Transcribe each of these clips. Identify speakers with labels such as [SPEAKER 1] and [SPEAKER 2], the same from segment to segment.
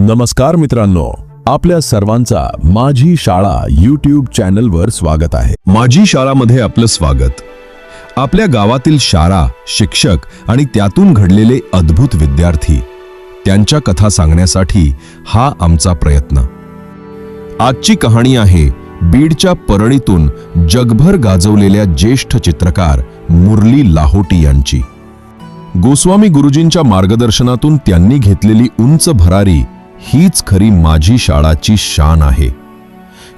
[SPEAKER 1] नमस्कार मित्रांनो आपल्या सर्वांचा माझी शाळा यूट्यूब चॅनलवर स्वागत आहे.
[SPEAKER 2] माझी शाळामध्ये आपलं स्वागत. आपल्या गावातील शाळा शिक्षक आणि त्यातून घडलेले अद्भुत विद्यार्थी त्यांच्या कथा सांगण्यासाठी हा आमचा प्रयत्न. आजची कहाणी आहे बीडच्या परळीतून जगभर गाजवलेल्या ज्येष्ठ चित्रकार मुरली लाहोटी यांची. गोस्वामी गुरुजींच्या मार्गदर्शनातून त्यांनी घेतलेली उंच भरारी हीच खरी माझी शाळाची शान आहे.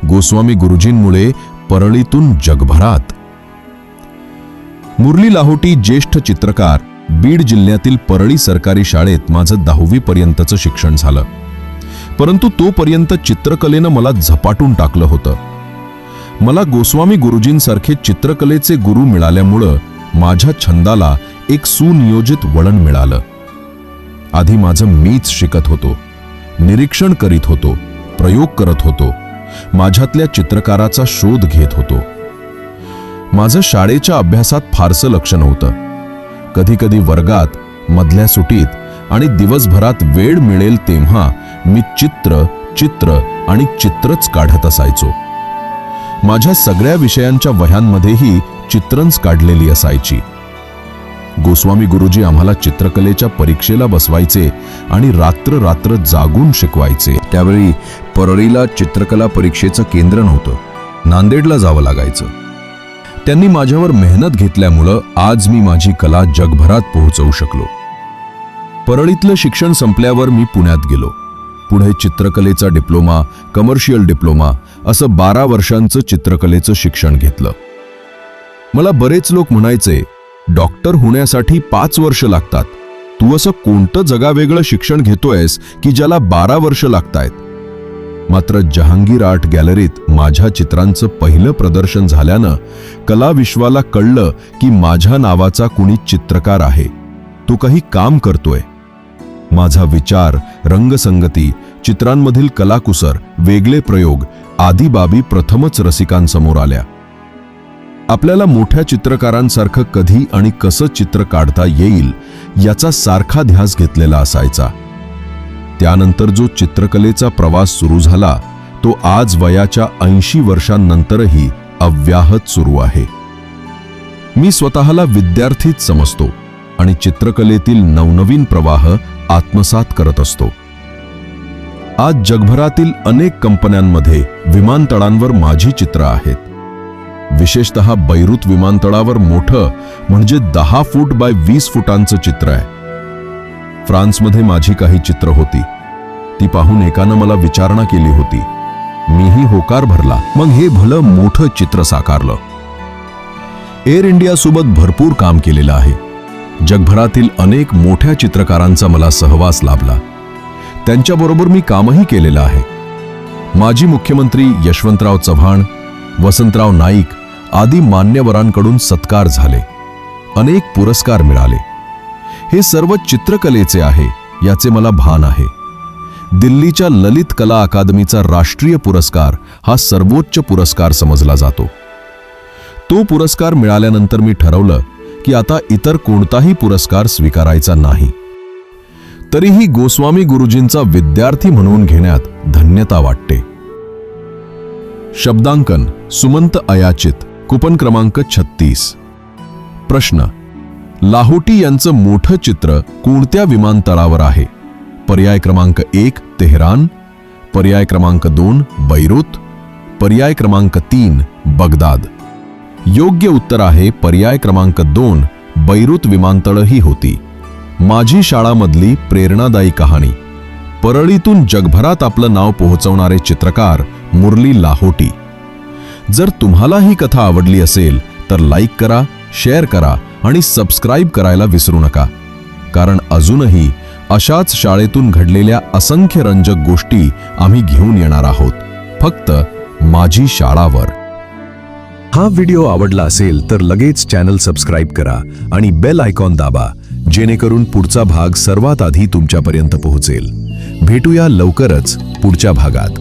[SPEAKER 2] गोस्वामी गुरुजींमुळे परळीतून जगभरात. मुरली लाहोटी ज्येष्ठ चित्रकार बीड जिल्ह्यातील परळी सरकारी शाळेत माझं दहावी पर्यंतचं शिक्षण झालं. परंतु तोपर्यंत चित्रकलेनं मला झपाटून टाकलं होतं. मला गोस्वामी गुरुजींसारखे चित्रकलेचे गुरु मिळाल्यामुळं माझ्या छंदाला एक सुनियोजित वळण मिळालं. आधी माझं मीच शिकत होतो. निरीक्षण करीत होतो प्रयोग करत होतो माझ्यातल्या चित्रकाराचा शोध घेत होतो. माझं शाळेच्या अभ्यासात फारसं लक्ष नव्हतं. कधी कधी वर्गात मधल्या सुटीत आणि दिवसभरात वेळ मिळेल तेव्हा मी चित्र चित्र आणि चित्रच काढत असायचो. माझ्या सगळ्या विषयांच्या वह्यांमध्येही चित्रंच काढलेली असायची. गोस्वामी गुरुजी आम्हाला चित्रकलेच्या परीक्षेला बसवायचे आणि रात्र रात्र जागून शिकवायचे. त्यावेळी परळीला चित्रकला परीक्षेचं केंद्र नव्हतं. नांदेडला जावं लागायचं. त्यांनी माझ्यावर मेहनत घेतल्यामुळं आज मी माझी कला जगभरात पोहोचवू शकलो. परळीतलं शिक्षण संपल्यावर मी पुण्यात गेलो. पुढे चित्रकलेचा डिप्लोमा कमर्शियल डिप्लोमा असं बारा वर्षांचं चित्रकलेचं शिक्षण घेतलं. मला बरेच लोक म्हणायचे डॉक्टर होण्यासाठी पाच वर्ष लागतात. तू असं कोणतं जगावेगळं शिक्षण घेतोयस की ज्याला बारा वर्ष लागतायत? मात्र जहांगीर आर्ट गॅलरीत माझ्या चित्रांचं पहिलं प्रदर्शन झाल्यानं कलाविश्वाला कळलं की माझ्या नावाचा कुणी चित्रकार आहे. तो काही काम करतोय. माझा विचार रंगसंगती चित्रांमधील कलाकुसर वेगळे प्रयोग आदी बाबी प्रथमच रसिकांसमोर आल्या. आपल्याला मोठ्या चित्रकारांसारखं कधी आणि कसं चित्र काढता येईल याचा सारखा ध्यास घेतलेला असायचा. त्यानंतर जो चित्रकलेचा प्रवास सुरू झाला तो आज वयाच्या ऐंशी वर्षांनंतरही अव्याहत सुरू आहे. मी स्वतःला विद्यार्थीच समजतो आणि चित्रकलेतील नवनवीन प्रवाह आत्मसात करत असतो. आज जगभरातील अनेक कंपन्यांमध्ये विमानतळांवर माझी चित्र आहेत. विशेषतः बैरूत विमानतळावर मोठं म्हणजे दहा फूट बाय वीस फुटांचं चित्र आहे. फ्रान्समध्ये माझी काही चित्र होती. ती पाहून एकानं मला विचारणा केली होती. मीही होकार भरला. मग हे भलं मोठं चित्र साकारलं. एअर इंडियासोबत भरपूर काम केलेलं आहे. जगभरातील अनेक मोठ्या चित्रकारांचा मला सहवास लाभला. त्यांच्याबरोबर मी कामही केलेलं आहे. माजी मुख्यमंत्री यशवंतराव चव्हाण वसंतराव नाईक आदी मान्यवरांकडून सत्कार झाले. अनेक पुरस्कार मिळाले. हे सर्व चित्रकलेचे आहे याचे मला भान आहे. दिल्लीच्या ललित कला अकादमीचा राष्ट्रीय पुरस्कार हा सर्वोच्च पुरस्कार समजला जातो. तो पुरस्कार मिळाल्यानंतर मी ठरवलं की आता इतर कोणताही पुरस्कार स्वीकारायचा नाही. तरीही गोस्वामी गुरुजींचा विद्यार्थी म्हणून घेण्यात धन्यता वाटते. शब्दांकन सुमंत अयाचित. कुपन क्रमांक छत्तीस. प्रश्न. लाहोटी यांचं मोठं चित्र कोणत्या विमानतळावर आहे? पर्याय क्रमांक एक तेहरान. पर्याय क्रमांक दोन बैरूत. पर्याय क्रमांक तीन बगदाद. योग्य उत्तर आहे पर्याय क्रमांक दोन बैरूत विमानतळही होती. माझी शाळामधली प्रेरणादायी कहाणी. परळीतून जगभरात आपलं नाव पोहोचवणारे चित्रकार मुरली लाहोटी. जर तुम्हाला ही कथा आवडली असेल तर लाईक करा शेअर करा आणि सबस्क्राईब करायला विसरू नका. कारण अजूनही अशाच शाळेतून घडलेल्या असंख्य रंजक गोष्टी आम्ही घेऊन येणार आहोत. फक्त माझी शाळावर.
[SPEAKER 3] हा व्हिडिओ आवडला असेल तर लगेच चॅनल सबस्क्राईब करा आणि बेल आयकॉन दाबा जेणेकरून पुढचा भाग सर्वात आधी तुमच्यापर्यंत पोहोचेल. भेटूया लवकरच पुढच्या भागात.